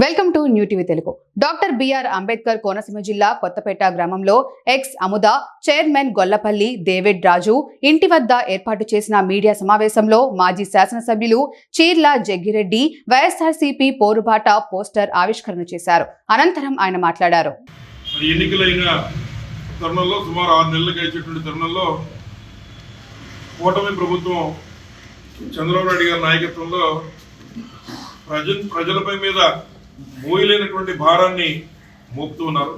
Welcome to new TV Telugu doctor B R Ambedkar Konaseema జిల్లా కొత్తపేట గ్రామంలో ex అముద chairman Gollapalli David Raju ఇంటి వద్ద ఏర్పాటు చేసిన మీడియా సమావేశంలో మాజీ శాసనసభ్యులు చీర్ల జగ్గిరెడ్డి వైఎస్ఆర్సీపీ పోరుబాట పోస్టర్ ఆవిష్కరణ చేశారు. అనంతరం ఆయన మాట్లాడారు. ఎన్నికలైన తరుణంలో సుమారు ఆరు నెలలు గడిచేటువంటి తరుణంలో కూటమి ప్రభుత్వం చంద్రబాబు నాయుడు గారి నాయకత్వంలో ప్రజ ప్రజలపై మీద మోయలేనటువంటి భారాన్ని మోపుతూ ఉన్నారు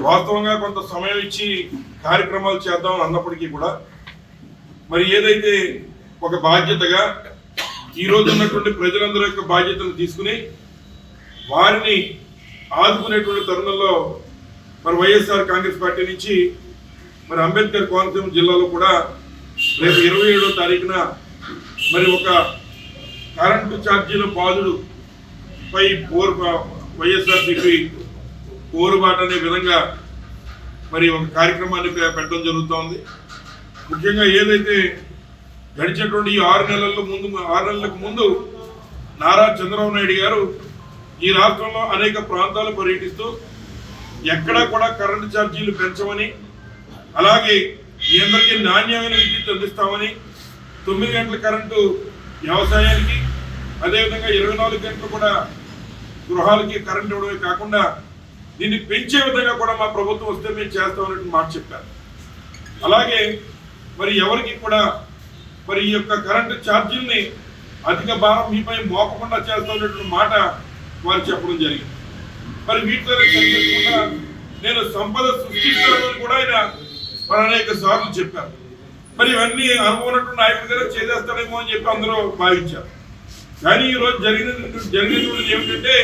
వాస్తవంగా కొంత సమయం ఇచ్చి కార్యక్రమాలు చేద్దాం అన్నప్పటికీ కూడా మరి ఏదైతే ఒక బాధ్యతగా ఈరోజు ఉన్నటువంటి ప్రజలందరి యొక్క బాధ్యతను తీసుకుని వారిని ఆదుకునేటువంటి తరుణంలో మరి వైఎస్ఆర్ కాంగ్రెస్ పార్టీ నుంచి మరి అంబేద్కర్ కోనసీమ జిల్లాలో కూడా రేపు ఇరవై ఏడో తారీఖున మరి ఒక కరెంటు ఛార్జీల బాధుడు పై పోరు వైఎస్ఆర్సీపీ పోరుబాట అనే విధంగా మరి ఒక కార్యక్రమాన్ని పెట్టడం జరుగుతోంది. ముఖ్యంగా ఏదైతే గడిచినటువంటి ఈ ఆరు నెలల ముందు ఆరు నెలలకు ముందు నారా చంద్రబాబు నాయుడు గారు ఈ రాష్ట్రంలో అనేక ప్రాంతాలు పర్యటిస్తూ ఎక్కడా కూడా కరెంటు ఛార్జీలు పెంచమని అలాగే మీ అందరికీ నాణ్యమైన విద్యుత్ అందిస్తామని తొమ్మిది గంటల కరెంటు వ్యవసాయానికి అదేవిధంగా ఇరవై నాలుగు గంటలు కూడా గృహాలకి కరెంట్ ఇవ్వడమే కాకుండా దీన్ని పెంచే విధంగా కూడా మా ప్రభుత్వం వస్తే మేము చేస్తామన్నట్టు మాట చెప్పారు. అలాగే మరి ఎవరికి కూడా మరి ఈ యొక్క కరెంటు ఛార్జీల్ని అధిక భారం మీపై మోపకుండా అన్నట్టు మాట వారు చెప్పడం జరిగింది. మరి వీటిలో సరిచేయకుండా నేను సంపద సృష్టిస్తానని కూడా ఆయన మరి అనేక సార్లు చెప్పారు. మరి ఇవన్నీ అనుకున్నట్టు నాయకుడు గారు చేసేస్తాడేమో అని చెప్పి అందరూ భావించారు. కానీ ఈరోజు జరిగిన జరిగినటువంటి ఏమిటంటే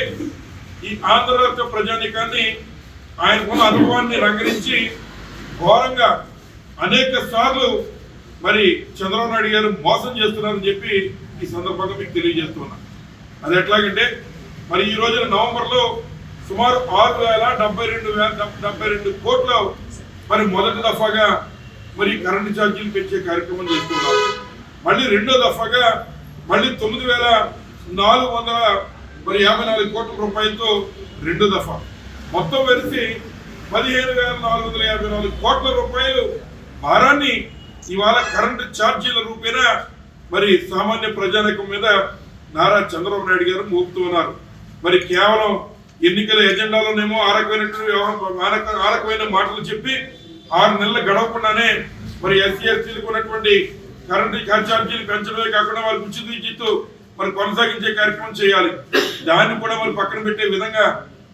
ఈ ఆంధ్ర రాష్ట్ర ప్రజానీకాన్ని ఆయనకున్న అనుభవాన్ని రంగరించి ఘోరంగా అనేక సార్లు మరి చంద్రబాబు నాయుడు గారు మోసం చేస్తున్నారని చెప్పి ఈ సందర్భంగా మీకు తెలియజేస్తున్నా. అది ఎట్లాగంటే మరి ఈ రోజున నవంబర్లో సుమారు ఆరు వేల డెబ్బై రెండు వేల డెబ్బై రెండు కోట్ల మరి మొదటి దఫాగా మరి కరెంటు ఛార్జీలు పెంచే కార్యక్రమం చేస్తున్నారు. మళ్ళీ రెండో దఫాగా మళ్ళీ తొమ్మిది వేల నాలుగు వందల మరి యాభై నాలుగు కోట్ల రూపాయలతో రెండు దఫా. మొత్తం వెలిసి పదిహేను వేల నాలుగు వందల యాభై నాలుగు కోట్ల రూపాయలు భారాన్ని ఇవాళ కరెంటు ఛార్జీల రూపేణా మరి సామాన్య ప్రజానికం మీద నారా చంద్రబాబు నాయుడు గారు మోపుతూ ఉన్నారు. మరి కేవలం ఎన్నికల ఎజెండాలోనేమో ఆ రకమైనటువంటి వ్యవహారం ఆ రకమైన మాటలు చెప్పి ఆరు నెలలు గడవకుండానే మరి ఎస్సీ ఎస్టీలకు ఉన్నటువంటి కరెంటు ఛార్జీలు పెంచడమే కాకుండా వాళ్ళు ఉచిత విద్యుత్ మరి కొనసాగించే కార్యక్రమం చేయాలి. దాన్ని కూడా మరి పక్కన పెట్టే విధంగా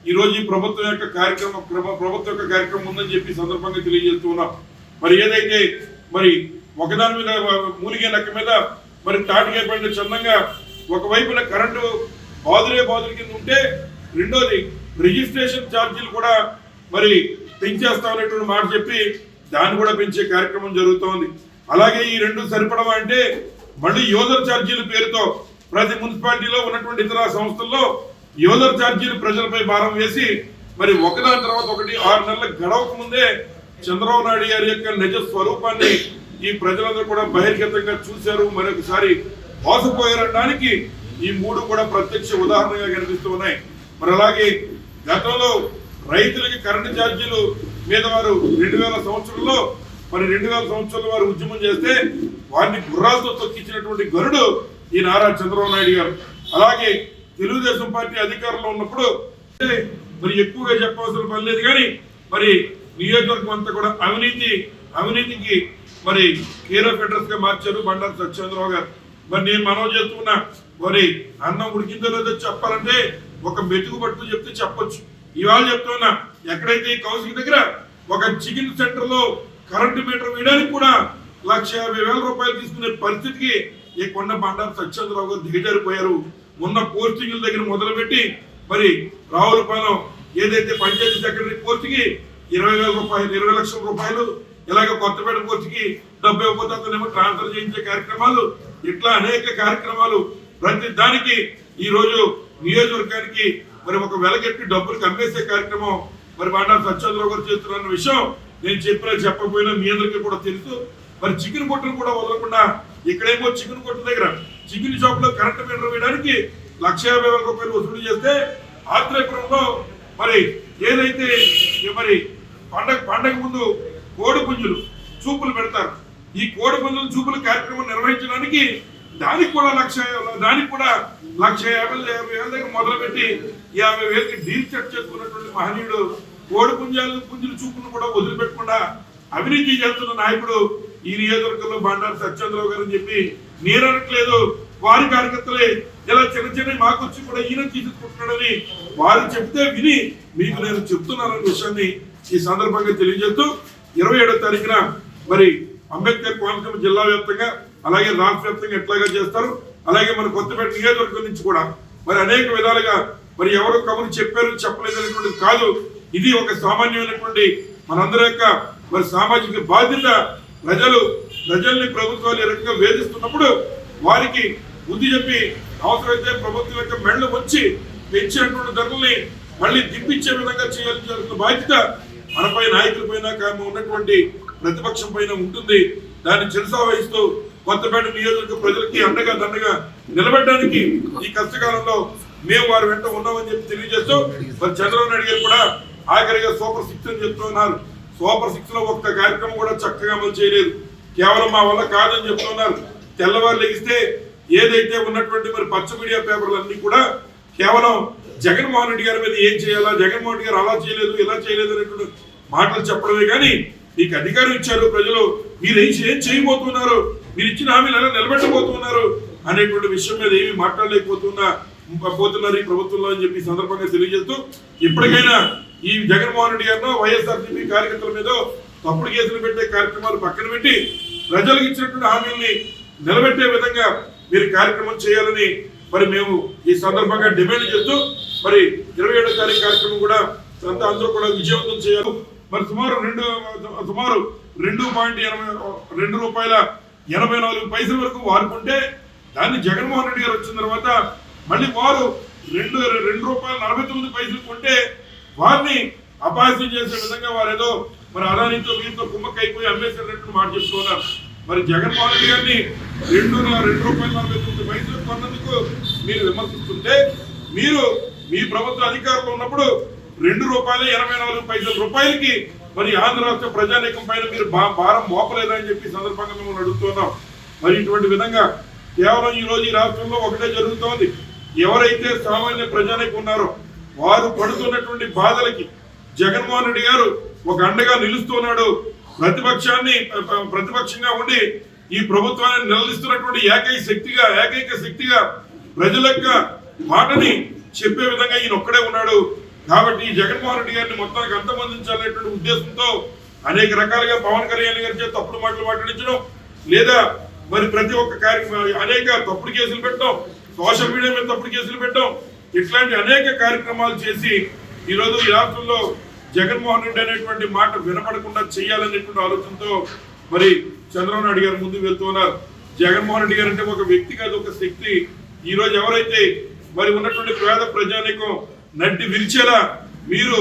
ఈ రోజు ఈ ప్రభుత్వం యొక్క కార్యక్రమం ప్రభ- ప్రభుత్వం యొక్క కార్యక్రమం ఉందని చెప్పి సందర్భంగా తెలియజేస్తూ ఉన్నాం మరి ఏదైతే మరి ఒకదాని మీద మూలిగే లెక్క మీద మరి తాటికే పడిన చందంగా ఒకవైపున కరెంటు బాదులే బాదుల కింద ఉంటే రెండోది రిజిస్ట్రేషన్ ఛార్జీలు కూడా మరి పెంచేస్తామనేటువంటి మాట చెప్పి దాన్ని కూడా పెంచే కార్యక్రమం జరుగుతోంది. అలాగే ఈ రెండు సరిపడవా అంటే మళ్ళీ యూజర్ ఛార్జీల పేరుతో ప్రతి మున్సిపాలిటీలో ఉన్నటువంటి ఇతర సంస్థల్లో యూజర్ ఛార్జీలు ప్రజలపై భారం వేసి మరి ఒకదాని తర్వాత ఒకటి ఆరు నెలల గడవక ముందే చంద్రబాబు నాయుడు గారి యొక్క నిజ స్వరూపాన్ని ఈ ప్రజలందరూ కూడా బహిర్గతంగా చూశారు. మరొకసారి మోసపోయారనడానికి ఈ మూడు కూడా ప్రత్యక్ష ఉదాహరణగా కనిపిస్తూ ఉన్నాయి. మరి అలాగే గతంలో రైతులకి కరెంటు ఛార్జీలు మీద వారు రెండు వేల సంవత్సరంలో మరి రెండు వేల సంవత్సరాలు వారు ఉద్యమం చేస్తే వారిని గుర్రాలతో తొక్కించినటువంటి గరుడు ఈ నారా చంద్రబాబు నాయుడు గారు. అలాగే తెలుగుదేశం పార్టీ అధికారంలో ఉన్నప్పుడు మరి ఎక్కువగా చెప్పవలసిన పని లేదు కానీ మరి నియోజకవర్గం అంతా కూడా అవినీతి అవినీతికి మరి హీరో ఫెడరస్గా మార్చారు బండారు సత్యేంద్రరావు గారు. మరి నేను మనవి చేస్తున్నా మరి అన్నం ఉడికిందో లేదో చెప్పాలంటే ఒక మెతుకు పట్టుకు చెప్తే చెప్పొచ్చు. ఇవాళ చెప్తున్నా ఎక్కడైతే ఈ కౌన్సిల్ దగ్గర ఒక చికెన్ సెంటర్లో కరెంటు మీటర్ వేయడానికి కూడా లక్ష యాభై వేల రూపాయలు తీసుకునే పరిస్థితికి ఈ కొండ బండారు సత్యేంద్రరావు గారు దిగజారిపోయారు. ఉన్న పోస్టింగ్ల దగ్గర మొదలుపెట్టి మరి రావులపాలెం ఏదైతే పంచాయతీ సెక్రటరీ పోస్టుకి ఇరవై వేల రూపాయలు ఇరవై లక్షల రూపాయలు ఇలాగ కొత్తపేట పోస్టుకి డెబ్బై ఇవ్వకపోతే అతనేమో ట్రాన్స్ఫర్ చేయించే కార్యక్రమాలు ఇట్లా అనేక కార్యక్రమాలు ప్రతి దానికి ఈరోజు నియోజకవర్గానికి మరి ఒక వెలగెట్టి డబ్బులు కమ్మేసే కార్యక్రమం మరి బండారు సత్యేంద్రరావు గారు చేస్తున్న విషయం నేను చెప్పినా చెప్పకపోయినా మీ అందరికీ కూడా తెలుసు. మరి చికెన్ కొట్టును కూడా వదలకుండా ఇక్కడేమో చికెన్ కొట్టు దగ్గర చికెన్ షాప్లో కరెంట్ మీటర్ వేయడానికి లక్ష యాభై వేల రూపాయలు వసూలు చేస్తే ఆత్రేయపురంలో మరి ఏదైతే మరి పండగ పండగ ముందు కోడి పుంజులు చూపులు పెడతారు. ఈ కోడి పుంజుల చూపుల కార్యక్రమం నిర్వహించడానికి దానికి కూడా లక్ష దానికి కూడా లక్ష యాభై యాభై వేల దగ్గర మొదలుపెట్టి యాభై వేలకి డీల్ సెట్ చేసుకున్నటువంటి మహనీయుడు కోడి పుంజాలు పుంజుల చూపును కూడా వదిలిపెట్టకుండా అవినీతి చేస్తున్న నాయకుడు ఈ నియోజకవర్గంలో బండారు సత్యేంద్రరావు గారు అని చెప్పి నేననట్లేదు వారి కార్యకర్తలే ఇలా చిన్న చిన్న మాకు వచ్చి కూడా ఈయన తీసుకుంటున్నాడని వారు చెప్తే విని మీకు నేను చెప్తున్నానన్న విషయాన్ని ఈ సందర్భంగా తెలియజేస్తూ ఇరవై ఏడో తారీఖున మరి అంబేద్కర్ కోనసీమ జిల్లా వ్యాప్తంగా అలాగే రాష్ట్ర వ్యాప్తంగా ఎట్లాగా చేస్తారు. అలాగే మన కొత్తపేట నియోజకవర్గం నుంచి కూడా మరి అనేక విధాలుగా మరి ఎవరు కబురు చెప్పారు చెప్పలేదు అనేటువంటిది కాదు. ఇది ఒక సామాన్యమైనటువంటి మనందరి యొక్క మరి సామాజిక బాధ్యత. ప్రజలు ప్రజల్ని ప్రభుత్వాలు ఈ రకంగా వేధిస్తున్నప్పుడు వారికి బుద్ధి చెప్పి అవసరమైతే ప్రభుత్వం యొక్క మెళ్ళు వచ్చి పెంచినటువంటి ధరల్ని మళ్ళీ దిప్పించే విధంగా చేయాల్సిన బాధ్యత మనపై నాయకుల పైన ఉన్నటువంటి ప్రతిపక్షం పైన ఉంటుంది. దాన్ని చిరసా వహిస్తూ కొత్తపేట నియోజకవర్గ ప్రజలకి అండగా దండగా నిలబెట్టడానికి ఈ కష్టకాలంలో మేము వారి వెంట ఉన్నామని చెప్పి తెలియజేస్తూ మరి చంద్రబాబు నాయుడు గారు కూడా ఆఖరిగా సూపర్ సిక్స్ అని చెప్తున్నారు సూపర్ సిక్స్లో ఒక్క కార్యక్రమం కూడా చక్కగా అమలు చేయలేదు. కేవలం మా వల్ల కాదని చెప్తున్నారు తెల్లవారు లెగిస్తే ఏదైతే ఉన్నటువంటి మరి పచ్చ మీడియా పేపర్లు కూడా కేవలం జగన్మోహన్ రెడ్డి గారి మీద ఏం చేయాలా జగన్మోహన్ రెడ్డి గారు అలా చేయలేదు ఇలా చేయలేదు అనేటువంటి మాటలు చెప్పడమే కానీ మీకు అధికారం ఇచ్చారు ప్రజలు. మీరు ఏం ఏం చేయబోతున్నారు? మీరు ఇచ్చిన హామీలు ఎలా నిలబెట్టబోతున్నారు అనేటువంటి విషయం మీద ఏమి మాట్లాడలేకపోతున్నా పోతున్నారు ఈ ప్రభుత్వంలో అని చెప్పి సందర్భంగా తెలియజేస్తూ ఇప్పటికైనా ఈ జగన్మోహన్ రెడ్డి గారినో వైఎస్ఆర్సీపీ కార్యకర్తల మీద తప్పుడు కేసులు పెట్టే కార్యక్రమాలు పక్కన పెట్టి ప్రజలకు ఇచ్చినటువంటి హామీల్ని నిలబెట్టే విధంగా మీరు కార్యక్రమం చేయాలని మరి మేము ఈ సందర్భంగా డిమాండ్ చేస్తూ మరి ఇరవై ఏడో తారీఖు కార్యక్రమం కూడా అంతా అందరూ కూడా విజయవంతం చేయాలి. మరి సుమారు రెండు సుమారు రెండు పాయింట్ ఎనభై రెండు రూపాయల ఎనభై నాలుగు పైసల వరకు వాడుకుంటే దాన్ని జగన్మోహన్ రెడ్డి గారు వచ్చిన తర్వాత మళ్ళీ వారు రెండు రెండు రూపాయల నలభై తొమ్మిది పైసలు కొంటే వారిని అపాయసం చేసే విధంగా వారు ఏదో మరి అదానితో వీరితో కుమ్మక్క అమ్మేసినట్టు మాట చెప్తున్నారు మరి జగన్మోహన్ రెడ్డి గారిని రెండు రెండు రూపాయల నలభై తొమ్మిది పైసలు కొన్నందుకు మీరు విమర్శిస్తుంటే మీరు మీ ప్రభుత్వ అధికారంలో ఉన్నప్పుడు రెండు రూపాయల ఎనభై నాలుగు పైసల రూపాయలకి మరి ఆంధ్ర రాష్ట్ర ప్రజానీకం పైన మీరు భారం మోపలేదని చెప్పి సందర్భంగా మిమ్మల్ని అడుగుతున్నాం మరి ఇటువంటి విధంగా కేవలం ఈ రోజు ఈ రాష్ట్రంలో ఒకటే జరుగుతోంది. ఎవరైతే సామాన్య ప్రజానీకం ఉన్నారో వారు పడుతున్నటువంటి బాధలకి జగన్మోహన్ రెడ్డి గారు ఒక అండగా నిలుస్తున్నాడు. ప్రతిపక్షాన్ని ప్రతిపక్షంగా ఉండి ఈ ప్రభుత్వాన్ని నిలదీస్తున్నటువంటి ఏకైక శక్తిగా ఏకైక శక్తిగా ప్రజలక్క మాటని చెప్పే విధంగా ఈయన ఒక్కడే ఉన్నాడు. కాబట్టి ఈ జగన్మోహన్ రెడ్డి గారిని మొత్తానికి అంతమందించాలనేటువంటి ఉద్దేశంతో అనేక రకాలుగా పవన్ కళ్యాణ్ గారి చేత తప్పుడు మాటలు మాట్లాడించడం లేదా మరి ప్రతి ఒక్క కార్యక్రమం అనేక తప్పుడు కేసులు పెట్టడం సోషల్ మీడియా మీద తప్పుడు కేసులు పెట్టడం ఇట్లాంటి అనేక కార్యక్రమాలు చేసి ఈరోజు ఈ రాష్ట్రంలో జగన్మోహన్ రెడ్డి అనేటువంటి మాట వినపడకుండా చేయాలనేటువంటి ఆలోచనతో మరి చంద్రబాబు నాయుడు గారు ముందుకు వెళ్తున్నారు జగన్మోహన్ రెడ్డి గారు అంటే ఒక వ్యక్తి కాదు ఒక శక్తి. ఈ రోజు ఎవరైతే మరి ఉన్నటువంటి పేద ప్రజానికం నడ్డి విరిచేలా మీరు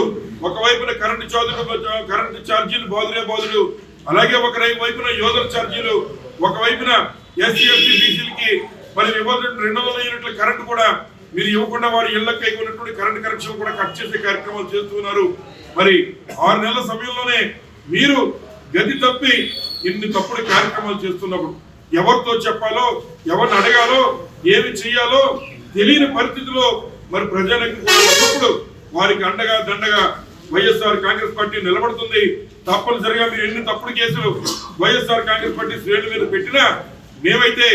ఒకవైపున కరెంటు చార్జీలు కరెంటు ఛార్జీలు బాదులే బాదులు అలాగే ఒక వైపున యోధుల ఛార్జీలు ఒకవైపున ఎస్సీ ఎస్టీ బీసీలకి మరి ఇవ్వాల్సిన రెండు వందల యూనిట్ల కరెంటు కూడా మీరు ఇవ్వకుండా వారి ఇళ్ళకు ఉన్నటువంటి కరెంట్ కనెక్షన్ కూడా కట్ చేసే కార్యక్రమాలు చేస్తున్నారు మరి ఆరు నెలల సమయంలోనే మీరు గది తప్పి ఇన్ని తప్పుడు కార్యక్రమాలు చేస్తున్నప్పుడు ఎవరితో చెప్పాలో ఎవరిని అడగాలో ఏమి చేయాలో తెలియని పరిస్థితిలో మరి ప్రజలకు ఉన్నప్పుడు వారికి అండగా దండగా వైఎస్ఆర్ కాంగ్రెస్ పార్టీ నిలబడుతుంది. తప్పనిసరిగా మీరు ఎన్ని తప్పుడు కేసులు వైఎస్ఆర్ కాంగ్రెస్ పార్టీ శ్రేణుల మీద పెట్టినా మేమైతే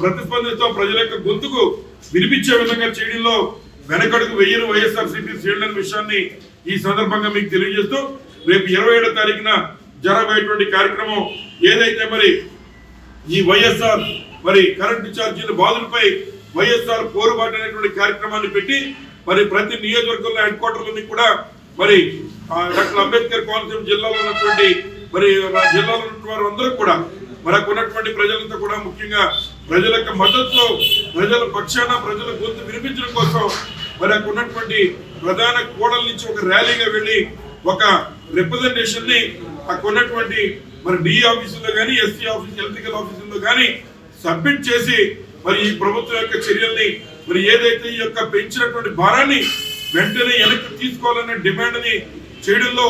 ప్రతిస్పందిస్తాం ప్రజల యొక్క గొంతుకు. వినిపించే విధంగా చేయడంలో వెనకడుగు వెయ్యను వైఎస్ఆర్ సిపి విషయాన్ని ఈ సందర్భంగా మీకు తెలియజేస్తూ రేపు ఇరవై ఏడో తారీఖున జరగబోయేటువంటి కార్యక్రమం ఏదైతే మరి ఈ వైఎస్ఆర్ మరి కరెంటు ఛార్జీల బాధలపై వైఎస్ఆర్ పోరుబాటు అనేటువంటి కార్యక్రమాన్ని పెట్టి మరి ప్రతి నియోజకవర్గంలో హెడ్ క్వార్టర్లని కూడా మరి డాక్టర్ అంబేద్కర్ కోనసీమ జిల్లాలో ఉన్నటువంటి మరి జిల్లాలో ఉన్నటువంటి వారు అందరూ కూడా మనకు ఉన్నటువంటి ప్రజలంతా కూడా ముఖ్యంగా ప్రజల యొక్క ప్రజల పక్షాన ప్రజల గొంతు వినిపించడం కోసం మరి అక్కడ ఉన్నటువంటి ప్రధాన కోడల నుంచి ఒక ర్యాలీగా వెళ్ళి ఒక రిప్రజెంటేషన్ని అక్కడ ఉన్నటువంటి మరి డి ఆఫీసులో కానీ ఎస్సీ ఆఫీస్ ఎలక్ట్రికల్ ఆఫీసుల్లో కానీ సబ్మిట్ చేసి మరి ఈ ప్రభుత్వం యొక్క చర్యల్ని మరి ఏదైతే ఈ యొక్క పెంచినటువంటి భారాన్ని వెంటనే వెనక్కి తీసుకోవాలనే డిమాండ్ని చేయడంలో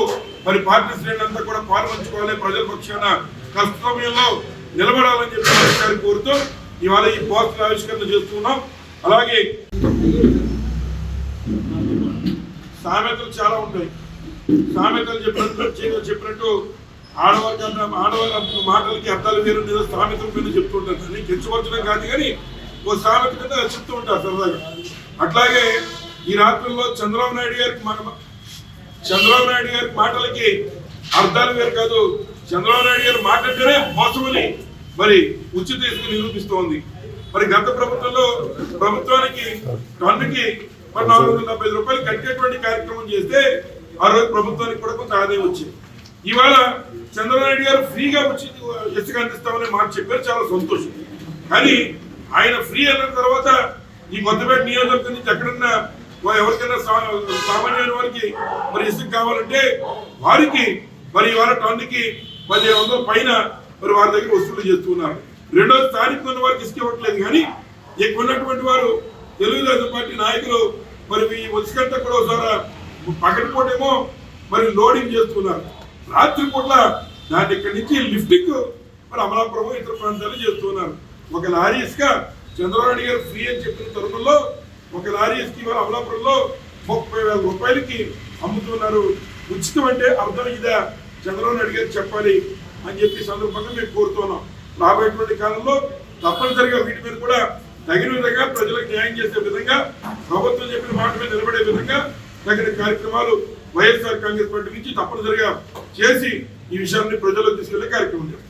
మరి పార్టీ శ్రేణులంతా కూడా పాల్పంచుకోవాలి ప్రజల పక్షాన కష్ట సమయంలో నిలబడాలని చెప్పి కోరుతూ ఇవాళ ఈ పోస్టుల ఆవిష్కరణ చేస్తున్నాం. అలాగే సామెతలు చాలా ఉంటాయి. సామెతలు చెప్పినట్టు చెప్పినట్టు ఆడవాళ్ళకి అర్థం ఆడవాళ్ళ మాటలకి అర్థాలు వేరు నేను సామెతల మీద చెప్తుంటాను కానీ కించపరచడం కాదు కానీ ఓ సామెత కింద చెప్తూ ఉంటారు సరదాగా. అట్లాగే ఈ రాత్రుల్లో చంద్రబాబు నాయుడు గారికి మన చంద్రబాబు నాయుడు గారి మాటలకి అర్థాలు వేరు కాదు. చంద్రబాబు నాయుడు గారు మాట్లాడితేనే మోసమని మరి ఉచిత ఇసుక నిరూపిస్తోంది. మరి గత ప్రభుత్వంలో ప్రభుత్వానికి టన్నుకి మరి నాలుగు వందల డెబ్బై రూపాయలు కట్టేటువంటి కార్యక్రమం చేస్తే ఆ రోజు ప్రభుత్వానికి కూడా కొంత ఆదాయం వచ్చింది. ఇవాళ చంద్రబాబు గారు ఫ్రీగా వచ్చి ఇసుక అందిస్తామని మాట చెప్పారు. చాలా సంతోషం. కానీ ఆయన ఫ్రీ అన్న తర్వాత ఈ కొత్తపేట నియోజకవర్గం నుంచి ఎక్కడన్నా ఎవరికైనా సామాన్యమైన వారికి మరి ఇసుక కావాలంటే వారికి మరి ఇవాళ టన్నుకి పదిహేను వందల పైన మరి వారి దగ్గర వసూలు చేస్తున్నారు. రెండోది స్థానిక ఉన్న వారికి ఇసుక ఇవ్వట్లేదు కానీ ఎక్కువ ఉన్నటువంటి వారు తెలుగుదేశం పార్టీ నాయకులు మరి ఈ ఇసుకంతా కూడా ఒకసారి పగటిపూటేమో మరి లోడింగ్ చేస్తున్నారు. రాత్రి పూట్ల దాన్ని ఇక్కడి నుంచి లిఫ్టింగ్ మరి అమలాపురం ఇతర ప్రాంతాలు చేస్తున్నారు. ఒక లారీ ఇసుక చంద్రబాబు నాయుడు గారు ఫ్రీ అని చెప్పిన తరుణంలో ఒక లారీ ఇసుక ఇవాళ అమలాపురంలో ముప్పై వేల రూపాయలకి అమ్ముతున్నారు. ఉచితం అంటే అర్థం ఇదా. చంద్రబాబు నాయుడు గారు చెప్పాలి. అని చెప్పి సందర్భంగా మేము కోరుతున్నాం. రాబోయేటువంటి కాలంలో తప్పనిసరిగా వీటి మీద కూడా తగిన విధంగా ప్రజలకు న్యాయం చేసే విధంగా ప్రభుత్వం చెప్పిన మాట మీద నిలబడే విధంగా తగిన కార్యక్రమాలు వైఎస్ఆర్ కాంగ్రెస్ పార్టీ నుంచి తప్పనిసరిగా చేసి ఈ విషయాన్ని ప్రజలకు తీసుకెళ్ళే కార్యక్రమం చేస్తాం.